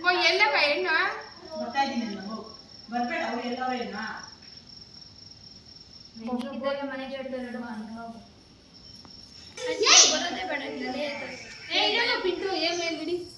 ಓ ಎಲ್ಲವ ಹೆಣ್ಣು? ಬರ್ತಾ ಇದ್ದೀನಿ ನಾನು ಬರ್ಬೇಡ ಅವ್ರು ಎಲ್ಲವ ಏನ ಏ ಇಲ್ಲ ಪಿಂಟು ಏನ್ ಮೇಲ್ಬಿಡಿ ಇಲ್ಲಿ ಬರ ನಿಮ್ಮ ಮಮತಕ್ ಬರ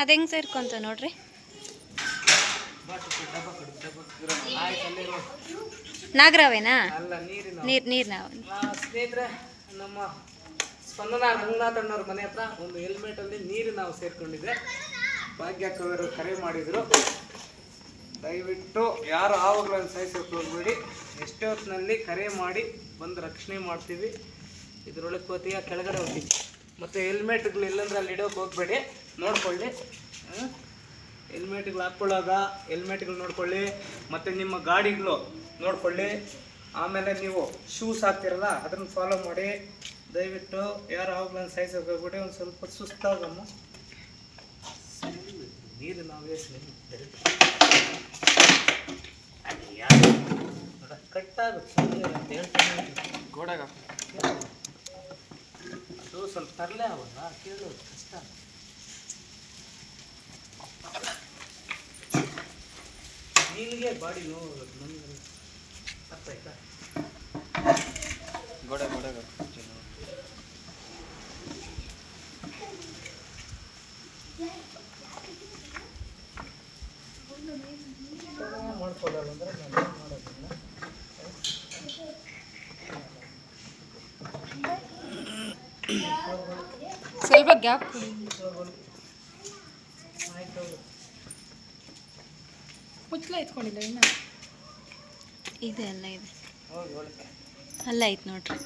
ಅದು ಹೆಂಗೆ ಸೇರ್ಕೊಂತ ನೋಡ್ರಿ? ನಾಗರಾವೇನಾ? ನೀರು ನೀರು ನಾವು. ಸ್ನೇಹಿತರೆ, ನಮ್ಮ ಸ್ಪಂದನ ರಂಗನಾಥಣ್ಣವ್ರ ಮನೆ ಹತ್ರ ಒಂದು ಹೆಲ್ಮೆಟ್ ಅಲ್ಲಿ ನೀರು ನಾವು ಸೇರ್ಕೊಂಡಿದ್ದೆ ಭಾಗ್ಯ ಕವಿಯರು ಕರೆ ಮಾಡಿದ್ರು. ದಯವಿಟ್ಟು ಯಾರು ಆವುಗಳನ್ನು ಹೋಗ್ಬೇಡಿ. ಎಷ್ಟೇ ಹೊತ್ತಿನಲ್ಲಿ ಕರೆ ಮಾಡಿ ಬಂದು ರಕ್ಷಣೆ ಮಾಡ್ತೀವಿ. ಇದ್ರೊಳಗೆ ಕೋತಿಯ ಕೆಳಗಡೆ ಹೋಗ್ತೀವಿ ಮತ್ತು ಹೆಲ್ಮೆಟ್ಗಳು ಇಲ್ಲಂದ್ರೆ ಅಲ್ಲಿ ಇಡೋಕೆ ಹೋಗ್ಬೇಡಿ. ನೋಡ್ಕೊಳ್ಳಿ? ಹೆಲ್ಮೆಟ್ಗಳು ಹಾಕ್ಕೊಳ್ಳೋದ? ಹೆಲ್ಮೆಟ್ಗಳು ನೋಡ್ಕೊಳ್ಳಿ. ಮತ್ತು ನಿಮ್ಮ ಗಾಡಿಗಳು ನೋಡ್ಕೊಳ್ಳಿ. ಆಮೇಲೆ ನೀವು ಶೂಸ್ ಹಾಕ್ತಿರಲ್ಲ ಅದನ್ನು ಫಾಲೋ ಮಾಡಿ. ದಯವಿಟ್ಟು ಯಾರು ಆವುಗಳನ್ನು ಸೈಜ್ ಹೋಗ್ಬಿಟ್ಟು ಒಂದು ಸ್ವಲ್ಪ ಸುಸ್ತಾಗಮ್ಮ ನೀರು ನಾವೇ ಕಟ್ಟಾಗುತ್ತೆ ಅಂತ ಹೇಳ್ತೀನಿ ಗೋಡಾಗ ಅದು ಸ್ವಲ್ಪ ತರಲೆ ಅವಲ್ಲ ಕೇಳೋದು ಕಷ್ಟ ನಿನಗೆ ಬಾಡಿ ನೋವು ನಮಗೆ ಅರ್ಥ ಆಯ್ತಾ? ಗೋಡೆ ಗೋಡೆ ಮಾಡ್ಕೊಳ್ಳೋಣ ಅಂದರೆ ನಾನು ಏನ್ ಮಾಡೋದಿಲ್ಲ ಸ್ವಲ್ಪ ಗ್ಯಾಪ್ ಆಯ್ತು ಮುಚ್ಚಲ ಇಟ್ಕೊಂಡಿಲ್ಲ ಇನ್ನ? ಇದೆ ಅಲ್ಲ ಇದೆ. ಅಲ್ಲ ಐತ್ ನೋಡ್ರಿ.